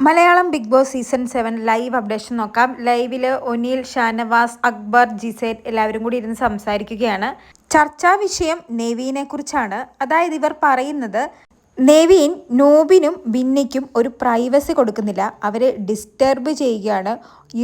Malayalam Bigg Boss season seven live updation നോക്കാം. ലൈവിൽ O'Neill Shanavas Akbar ജിസേൻ എല്ലാവരും കൂടി ഇരുന്ന് സംസാരിക്കുകയാണ്. ചർച്ചാ വിഷയം നെവീനെ കുറിച്ചാണ്. അതായത് ഇവർ പറയുന്നത് നെവീൻ നോബിനും ബിന്നിക്കും ഒരു പ്രൈവസി കൊടുക്കുന്നില്ല. അവരെ ഡിസ്റ്റർബ് ചെയ്യുകയാണ്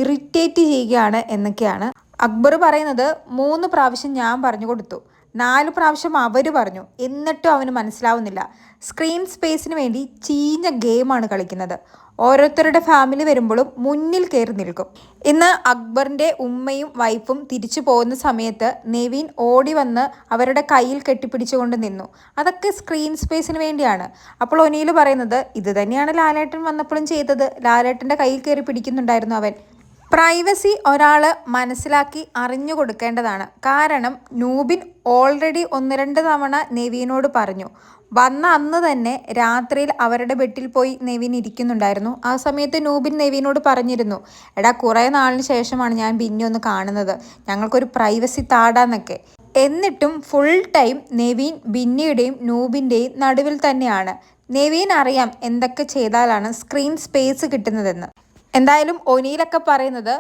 ഇറിറ്റേറ്റ് ചെയ്യുകയാണ് എന്നൊക്കെയാണ്. അക്ബർ പറയുന്നത് മൂന്ന് പ്രാവശ്യം ഞാൻ പറഞ്ഞു കൊടുത്തു. നാല് പ്രാവശ്യം അവർ പറഞ്ഞു. എന്നിട്ടും അവന് മനസ്സിലാവുന്നില്ല. സ്ക്രീൻ സ്പേസിന് വേണ്ടി ചീഞ്ഞ ഗെയിമാണ് കളിക്കുന്നത്. ഓരോരുത്തരുടെ ഫാമിലി വരുമ്പോഴും മുന്നിൽ കയറി നിൽക്കും. ഇന്ന് അക്ബറിന്റെ ഉമ്മയും വൈഫും തിരിച്ചു പോകുന്ന സമയത്ത് നെവീൻ ഓടി വന്ന് അവരുടെ കയ്യിൽ കെട്ടിപ്പിടിച്ചുകൊണ്ട് നിന്നു. അതൊക്കെ സ്ക്രീൻ സ്പേസിന് വേണ്ടിയാണ്. അപ്പോൾ ഒനിയിൽ പറയുന്നത് ഇത് തന്നെയാണ് ലാലേട്ടൻ വന്നപ്പോഴും ചെയ്തത്. ലാലേട്ടന്റെ കയ്യിൽ കയറി പിടിക്കുന്നുണ്ടായിരുന്നു അവൻ. പ്രൈവസി ഒരാൾ മനസ്സിലാക്കി അറിഞ്ഞു കൊടുക്കേണ്ടതാണ്. കാരണം നൂബിൻ ഓൾറെഡി ഒന്ന് രണ്ട് തവണ നെവീനോട് പറഞ്ഞു. വന്ന അന്ന് തന്നെ രാത്രിയിൽ അവരുടെ ബെഡിൽ പോയി നെവിൻ ഇരിക്കുന്നുണ്ടായിരുന്നു. ആ സമയത്ത് നൂബിൻ നെവീനോട് പറഞ്ഞിരുന്നു എടാ കുറേ നാളിന് ശേഷമാണ് ഞാൻ പിന്നെ ഒന്ന് കാണുന്നത്. ഞങ്ങൾക്കൊരു പ്രൈവസി താടാന്നൊക്കെ. എന്നിട്ടും ഫുൾ ടൈം നെവീൻ ബിന്നിയുടെയും നൂബിന്റെയും നടുവിൽ തന്നെയാണ്. നെവീൻ അറിയാം എന്തൊക്കെ ചെയ്താലാണ് സ്ക്രീൻ സ്പേസ് കിട്ടുന്നതെന്ന്. എന്തായാലും ഒനിയിലൊക്കെ പറയുന്നത്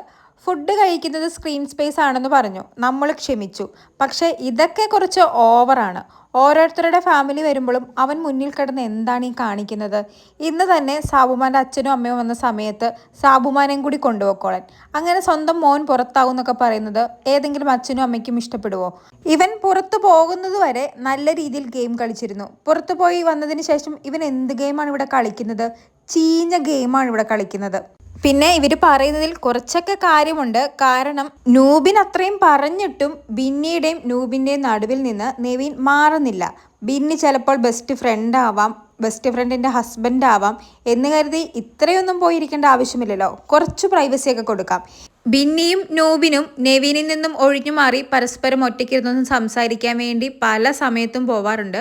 ഫുഡ് കഴിക്കുന്നത് സ്ക്രീൻ സ്പേസ് ആണെന്ന് പറഞ്ഞു. നമ്മൾ ക്ഷമിച്ചു. പക്ഷേ ഇതൊക്കെ കുറച്ച് ഓവറാണ് ഓരോരുത്തരുടെ ഫാമിലി വരുമ്പോഴും അവൻ മുന്നിൽ കിടന്ന് എന്താണ് ഈ കാണിക്കുന്നത്? ഇന്ന് തന്നെ സാബുമാന്റെ അച്ഛനും അമ്മയും വന്ന സമയത്ത് സാബുമാനെയും കൂടി കൊണ്ടുപോക്കോളൻ അങ്ങനെ സ്വന്തം മോൻ പുറത്താവും എന്നൊക്കെ പറയുന്നത് ഏതെങ്കിലും അച്ഛനും അമ്മയ്ക്കും ഇഷ്ടപ്പെടുവോ? ഇവൻ പുറത്തു പോകുന്നത് വരെ നല്ല രീതിയിൽ ഗെയിം കളിച്ചിരുന്നു. പുറത്തു പോയി വന്നതിന് ശേഷം ഇവൻ എന്ത് ഗെയിമാണ് ഇവിടെ കളിക്കുന്നത്? ചീഞ്ഞ ഗെയിമാണ് ഇവിടെ കളിക്കുന്നത്. പിന്നെ ഇവർ പറയുന്നതിൽ കുറച്ചൊക്കെ കാര്യമുണ്ട്. കാരണം നൂബിൻ അത്രയും പറഞ്ഞിട്ടും ബിന്നിയുടെയും നൂബിന്റെയും നടുവിൽ നിന്ന് നെവീൻ മാറുന്നില്ല. ബിന്നി ചിലപ്പോൾ ബെസ്റ്റ് ഫ്രണ്ട് ആവാം ബെസ്റ്റ് ഫ്രണ്ടിന്റെ ഹസ്ബൻഡ് ആവാം എന്ന് കരുതി ഇത്രയൊന്നും പോയിരിക്കേണ്ട ആവശ്യമില്ലല്ലോ. കുറച്ച് പ്രൈവസിയൊക്കെ കൊടുക്കാം. ബിന്നിയും നൂബിനും നെവീനിൽ നിന്നും ഒഴിഞ്ഞു മാറി പരസ്പരം ഒറ്റയ്ക്കിരുന്നൊന്നും സംസാരിക്കാൻ വേണ്ടി പല സമയത്തും പോവാറുണ്ട്.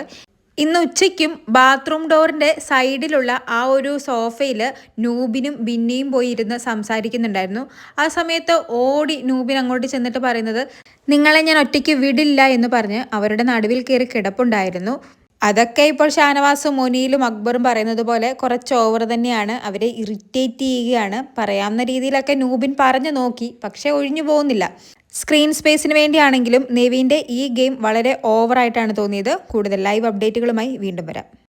ഇന്ന് ഉച്ചയ്ക്കും ബാത്റൂം ഡോറിന്റെ സൈഡിലുള്ള ആ ഒരു സോഫയിൽ നൂബിനും ബിന്നിയും പോയി ഇരുന്ന് സംസാരിക്കുന്നുണ്ടായിരുന്നു. ആ സമയത്ത് ഓടി നൂബിൻ അങ്ങോട്ട് ചെന്നിട്ട് പറയുന്നത് നിങ്ങളെ ഞാൻ ഒറ്റയ്ക്ക് വിടില്ല എന്ന് പറഞ്ഞ് അവരുടെ നടുവിൽ കയറി കിടപ്പുണ്ടായിരുന്നു. അതൊക്കെ ഇപ്പോൾ ഷാനവാസും മുനിയിലും അക്ബറും പറയുന്നത് പോലെ കുറച്ച് ഓവർ തന്നെയാണ്. അവരെ ഇറിറ്റേറ്റ് ചെയ്യുകയാണ്. പറയാവുന്ന രീതിയിലൊക്കെ നൂബിൻ പറഞ്ഞു നോക്കി പക്ഷേ ഒഴിഞ്ഞു പോകുന്നില്ല. സ്ക്രീൻ സ്പേസിന് വേണ്ടിയാണെങ്കിലും നെവീന്റെ ഈ ഗെയിം വളരെ ഓവറായിട്ടാണ് തോന്നിയത്. കൂടുതൽ ലൈവ് അപ്ഡേറ്റുകളുമായി വീണ്ടും വരാം.